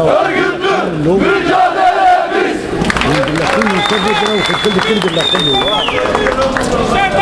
örgütlü mücadelemiz. الحمد لله كله كله كله كله كله